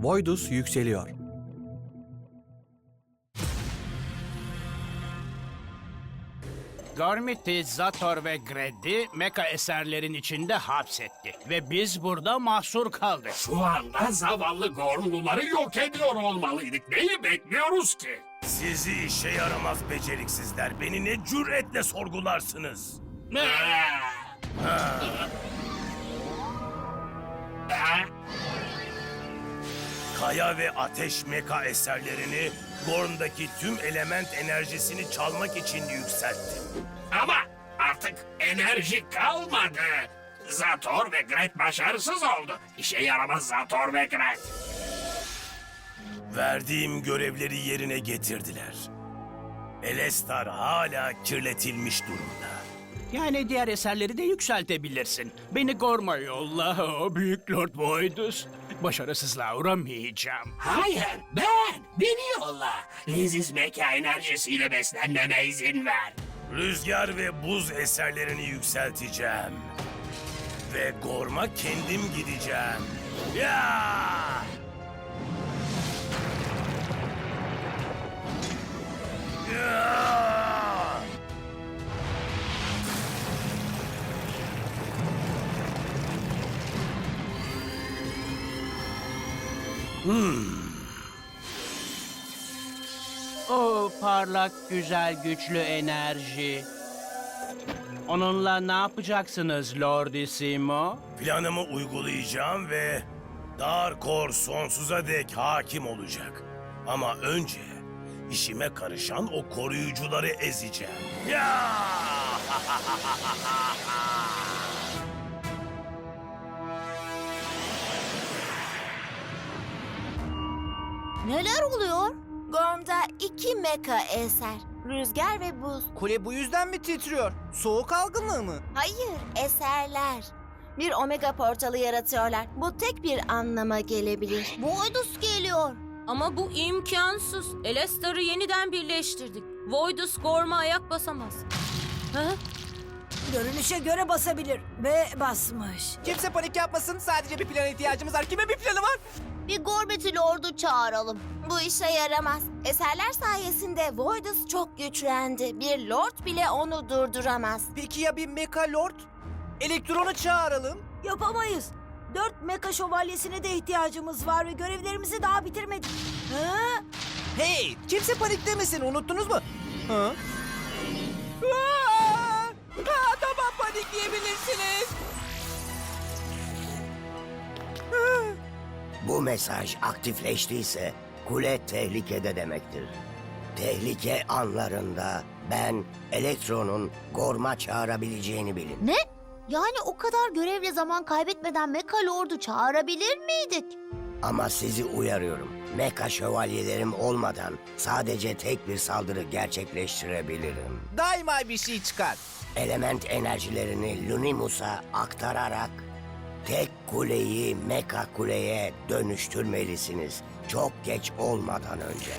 Voidus yükseliyor. Gormiti, Zator ve Gred'i meka eserlerin içinde hapsetti. Ve biz burada mahsur kaldık. Şu anda zavallı Gormluları yok ediyor olmalıydık. Neyi bekliyoruz ki? Sizi işe yaramaz beceriksizler. Beni ne cüretle sorgularsınız? Kaya ve ateş meka eserlerini Gorn'daki tüm element enerjisini çalmak için yükselttim. Ama artık enerji kalmadı. Zator ve Gret başarısız oldu. İşe yaramaz Zator ve Gret. Verdiğim görevleri yerine getirdiler. Elestar hala kirletilmiş durumda. Yani diğer eserleri de yükseltebilirsin. Beni Gorm'a yolla, o büyük Lord Voidus. Başarısızlığa uğramayacağım. Hayır ben. Beni yolla. Leziz meka enerjisiyle beslenmeme izin ver. Rüzgar ve buz eserlerini yükselteceğim. Ve Gorm'a kendim gideceğim. Ya! Ya! O parlak, güzel, güçlü enerji. Onunla ne yapacaksınız Lordissimo? Planımı uygulayacağım ve Darkor sonsuza dek hakim olacak. Ama önce işime karışan o koruyucuları ezeceğim. Ya! Neler oluyor? Gorm'da iki meka eser. Rüzgar ve buz. Kule bu yüzden mi titriyor? Soğuk algınlığı mı? Hayır, eserler. Bir omega portalı yaratıyorlar. Bu tek bir anlama gelebilir. Voidus geliyor. Ama bu imkansız. Elestar'ı yeniden birleştirdik. Voidus Gorm'a ayak basamaz. Ha? Görünüşe göre basabilir ve basmış. Kimse panik yapmasın. Sadece bir plana ihtiyacımız var. Kime bir planı var? Bir Gorbeti Lord'u çağıralım. Bu işe yaramaz. Eserler sayesinde Voidus çok güçlendi. Bir Lord bile onu durduramaz. Peki ya bir Mecha Lord? Elektronu çağıralım. Yapamayız. Dört meka şövalyesine de ihtiyacımız var ve görevlerimizi daha bitirmedik. Ha? Hey, kimse paniklemesin. Unuttunuz mu? Ha? Panikleyebilirsiniz. Bu mesaj aktifleştiyse kule tehlikede demektir. Tehlike anlarında ben elektronun gorma çağırabileceğini bilin. Ne? Yani o kadar görevle zaman kaybetmeden Meka Lord'u çağırabilir miydik? Ama sizi uyarıyorum. Meka şövalyelerim olmadan sadece tek bir saldırı gerçekleştirebilirim. Daima bir şey çıkar. Element enerjilerini Lunimus'a aktararak tek kuleyi Meka kuleye dönüştürmelisiniz. Çok geç olmadan önce.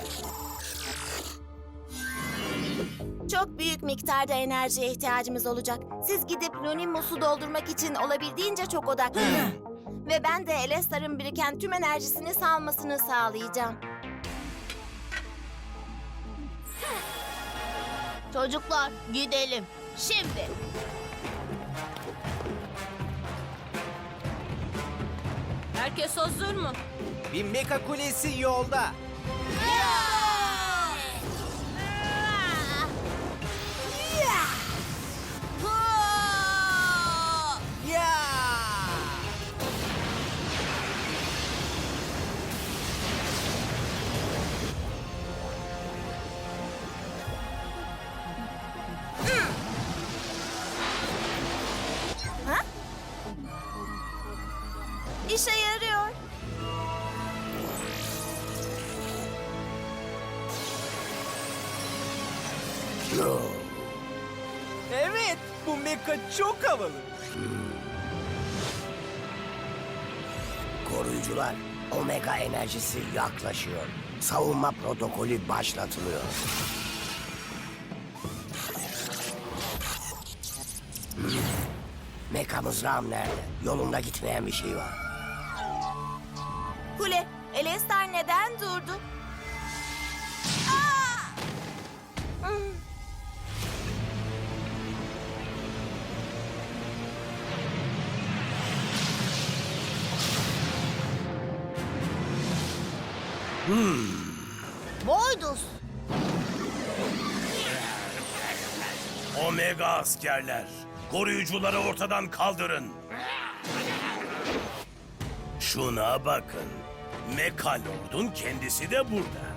Çok büyük miktarda enerjiye ihtiyacımız olacak. Siz gidip Lunimus'u doldurmak için olabildiğince çok odaklanın. Ve ben de Elestar'ın biriken tüm enerjisini salmasını sağlayacağım. Çocuklar gidelim. Şimdi. Herkes hazır mı? Bir Mecha kulesi yolda. Evet, bu Mecha çok havalı. Koruyucular, omega enerjisi yaklaşıyor. Savunma protokolü başlatılıyor. Hmm. Meka mızrağım nerede? Yolunda gitmeyen bir şey var. Kule, Elestar neden durdu? Voidus. Omega askerler, koruyucuları ortadan kaldırın. Şuna bakın. Mekalord'un kendisi de burada.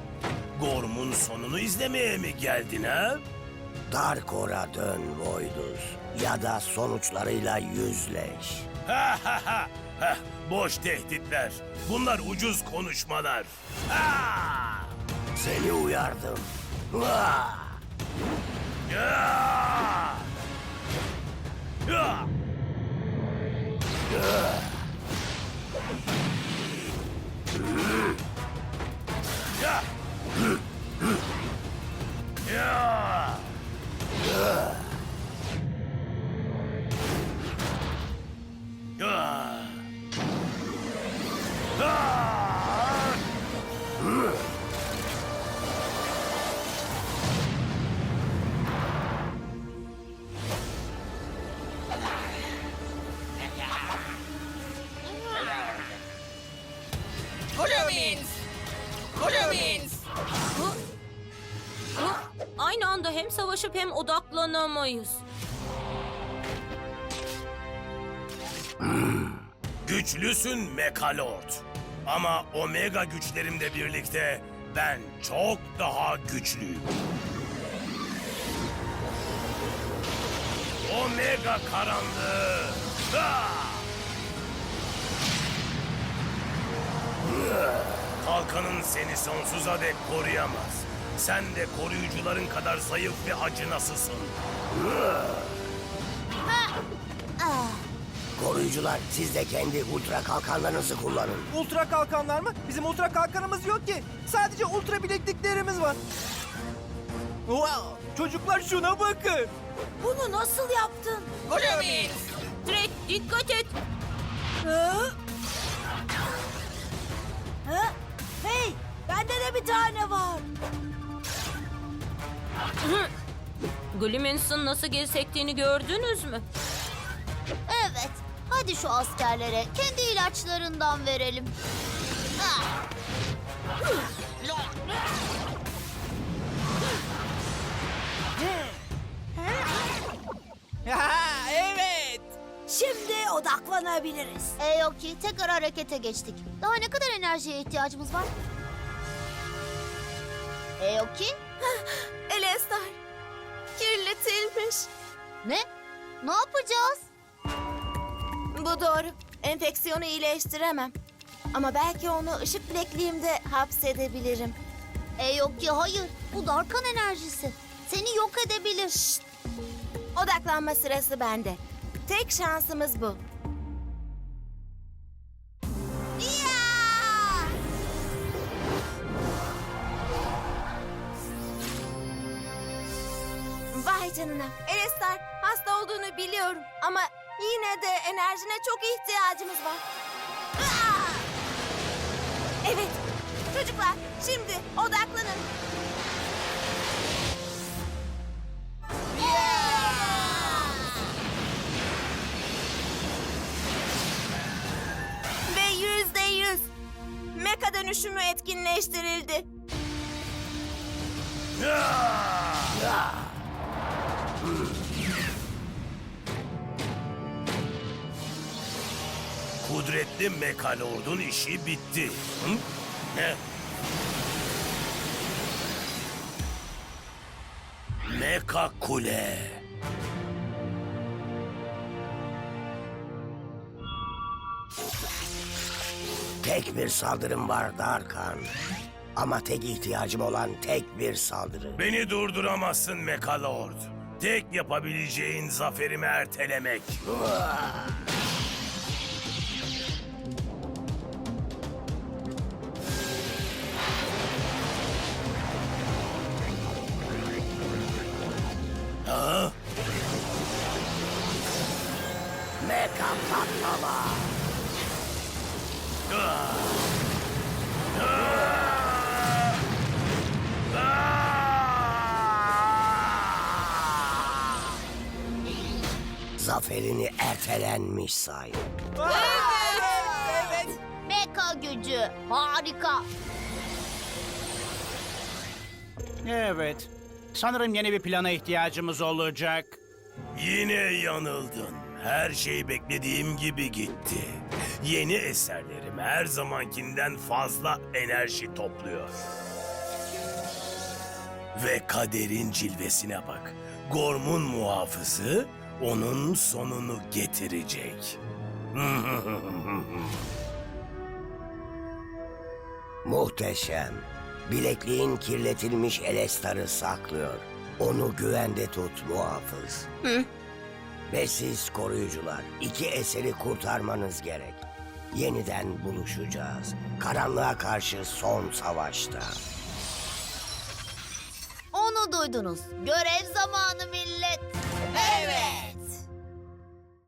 Gorm'un sonunu izlemeye mi geldin ha? Darkor'a dön Voidus. Ya da sonuçlarıyla yüzleş. Ha ha ha! Heh, boş tehditler. Bunlar ucuz konuşmalar. Ha! Seni uyardım. Ya! Ya! Ya! Hem odaklanamayız. Güçlüsün Mekalord. Ama Omega güçlerimle birlikte ben çok daha güçlüyüm. Omega karanlığı. Ah! Kalkanın seni sonsuza dek koruyamaz. Sen de koruyucuların kadar zayıf ve acınasısın. Koruyucular siz de kendi ultra kalkanlarınızı kullanın. Ultra kalkanlar mı? Bizim ultra kalkanımız yok ki. Sadece ultra bilekliklerimiz var. Wow! Çocuklar şuna bakın. Bunu nasıl yaptın? Drake dikkat et. Ha? Ha? Hey, bende de bir tane var. Glimmins'ın nasıl geri gördünüz mü? Evet. Hadi şu askerlere kendi ilaçlarından verelim. Ah! Evet. Şimdi odaklanabiliriz. E yok ki tekrar harekete geçtik. Daha ne kadar enerjiye ihtiyacımız var? E yok ki? Elestar kirletilmiş. Ne? Ne yapacağız? Bu doğru. Enfeksiyonu iyileştiremem. Ama belki onu ışık bilekliğimde hapsedebilirim. E yok ki hayır. Bu Darkan enerjisi. Seni yok edebilir. Odaklanma sırası bende. Tek şansımız bu. Canına. Erestar hasta olduğunu biliyorum. Ama yine de enerjine çok ihtiyacımız var. Evet. Çocuklar şimdi odaklanın. Ve yüzde yüz. Meka dönüşümü etkinleştirildi. Kudretli Mekalord'un işi bitti. Hı? Ne? Meka Kule. Tek bir saldırım var Darkan. Ama tek ihtiyacım olan tek bir saldırı. Beni durduramazsın Mekalord. Tek yapabileceğin zaferimi ertelemek. Zaferini ertelenmiş say. Meka gücü. Harika. Evet. Sanırım yeni bir plana ihtiyacımız olacak. Yine yanıldın. Her şey beklediğim gibi gitti. Yeni eserlerim her zamankinden fazla enerji topluyor. Ve kaderin cilvesine bak. Gorm'un muhafızı onun sonunu getirecek. Muhteşem. Bilekliğin kirletilmiş Elestar'ı saklıyor. Onu güvende tut muhafız. Ve siz koruyucular iki eseri kurtarmanız gerek. Yeniden buluşacağız. Karanlığa karşı son savaşta. Onu duydunuz. Görev zamanı millet.